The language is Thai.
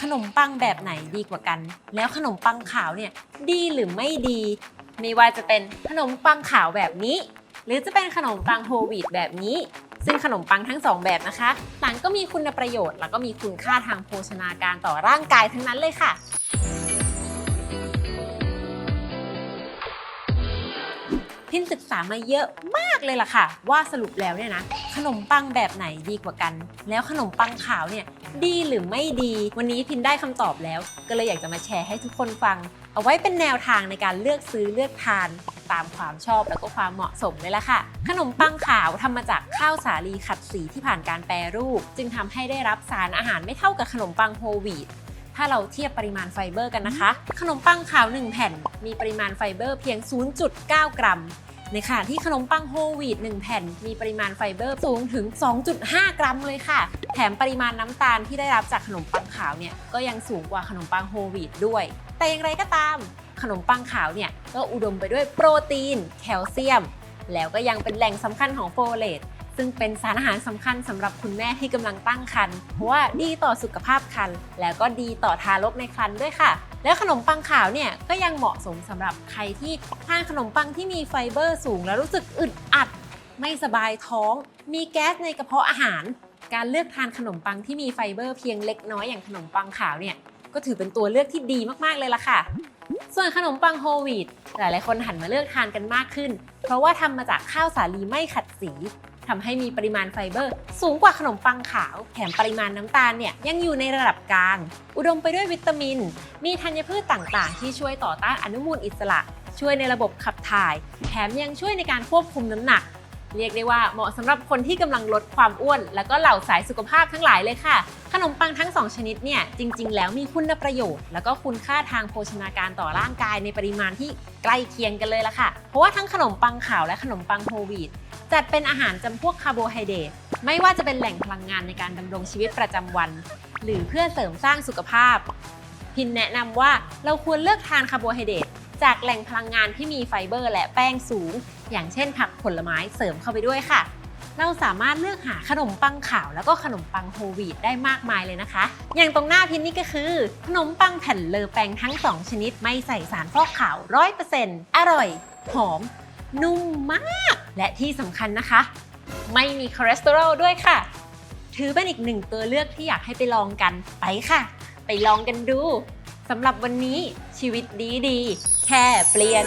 ขนมปังแบบไหนดีกว่ากัน แล้วขนมปังขาวเนี่ยดีหรือไม่ดี ไม่ว่าจะเป็นขนมปังขาวแบบนี้ หรือจะเป็นขนมปังโฮลวีตแบบนี้ ซึ่งขนมปังทั้งสองแบบนะคะต่างก็มีคุณประโยชน์ แล้วก็มีคุณค่าทางโภชนาการต่อร่างกายทั้งนั้นเลยค่ะ พินศึกษามาเยอะมากเลยล่ะค่ะ ว่าสรุปแล้วเนี่ยนะ ขนมปังแบบไหนดีกว่ากัน แล้วขนมปังขาวเนี่ยดีหรือไม่ดี วันนี้พินได้คำตอบแล้ว ก็เลยอยากจะมาแชร์ให้ทุกคนฟัง เอาไว้เป็นแนวทางในการเลือกซื้อเลือกทานตามความชอบแล้วก็ความเหมาะสมเลยละค่ะ ขนมปังขาวทำมาจากข้าวสาลีขัดสีที่ผ่านการแปรรูป จึงทำให้ได้รับสารอาหารไม่เท่ากับขนมปังโฮลวีต ถ้าเราเทียบปริมาณไฟเบอร์กันนะคะ ขนมปังขาว 1 แผ่น มีปริมาณไฟเบอร์เพียง 0.9 กรัมในขณะที่ขนมปังโฮลวีต1แผ่น มีปริมาณไฟเบอร์สูงถึง 2.5 กรัมเลยค่ะ แถมปริมาณน้ำตาลที่ได้รับจากขนมปังขาวเนี่ยก็ยังสูงกว่าขนมปังโฮลวีตด้วย แต่อย่างไรก็ตาม ขนมปังขาวเนี่ยก็อุดมไปด้วยโปรตีน แคลเซียม แล้วก็ยังเป็นแหล่งสำคัญของโฟเลต ซึ่งเป็นสารอาหารสำคัญสำหรับคุณแม่ที่กำลังตั้งครรภ์เพราะว่าดีต่อสุขภาพครรภ์แล้วก็ดีต่อทารกในครรภ์ด้วยค่ะ แล้วขนมปังขาวเนี่ยก็ยังเหมาะสมสำหรับใครที่ทานขนมปังที่มีไฟเบอร์สูง แล้วรู้สึกอึดอัด ไม่สบายท้อง มีแก๊สในกระเพาะอาหาร การเลือกทานขนมปังที่มีไฟเบอร์เพียงเล็กน้อยอย่างขนมปังขาวเนี่ยก็ถือเป็นตัวเลือกที่ดีมากๆเลยล่ะค่ะ ส่วนขนมปังโฮลวีตหลายๆคนหันมาเลือกทานกันมากขึ้น เพราะว่าทำมาจากข้าวสาลีไม่ขัดสี ทำให้มีปริมาณไฟเบอร์ สูงกว่าขนมปังขาว แถมปริมาณน้ำตาลเนี่ยยังอยู่ในระดับกลาง อุดมไปด้วยวิตามิน มีธัญพืชต่างๆ ที่ช่วยต่อต้านอนุมูลอิสระ ช่วยในระบบขับถ่าย แถมยังช่วยในการควบคุมน้ำหนัก เรียกได้ว่าเหมาะสำหรับคนที่กำลังลดความอ้วน แล้วก็เหล่าสายสุขภาพทั้งหลายเลยค่ะ ขนมปังทั้ง 2 ชนิดเนี่ยจริง ๆ แล้วมีคุณประโยชน์ แล้วก็คุณค่าทางโภชนาการต่อร่างกายในปริมาณที่ใกล้เคียงกันเลยละค่ะ เพราะว่าทั้งขนมปังขาวและขนมปังโฮลวีต จัดเป็นอาหารจำพวกคาร์โบไฮเดรตไม่ว่าจะเป็นแหล่งพลังงานในการดำรงชีวิตประจำวัน หรือเพื่อเสริมสร้างสุขภาพ พินแนะนำว่าเราควรเลือกทานคาร์โบไฮเดรตจากแหล่งพลังงานที่มีไฟเบอร์ และแป้งสูง อย่างเช่นผักผลไม้เสริมเข้าไปด้วยค่ะ เราสามารถเลือกหาขนมปังขาวแล้วก็ขนมปังโฮลวีตได้มากมายเลยนะคะ อย่างตรงหน้าพินนี่ก็คือ ขนมปังแผ่นเลอแปงทั้ง 2 ชนิด ไม่ใส่สารฟอกขาว 100%อร่อย หอม นุ่มมาก และที่สำคัญนะคะ ไม่มีคอเลสเตอรอลด้วยค่ะ ถือเป็นอีกหนึ่งตัวเลือกที่อยากให้ไปลองกันไปค่ะ ไปลองกันดูสำหรับวันนี้ชีวิตดีดีแค่เปลี่ยน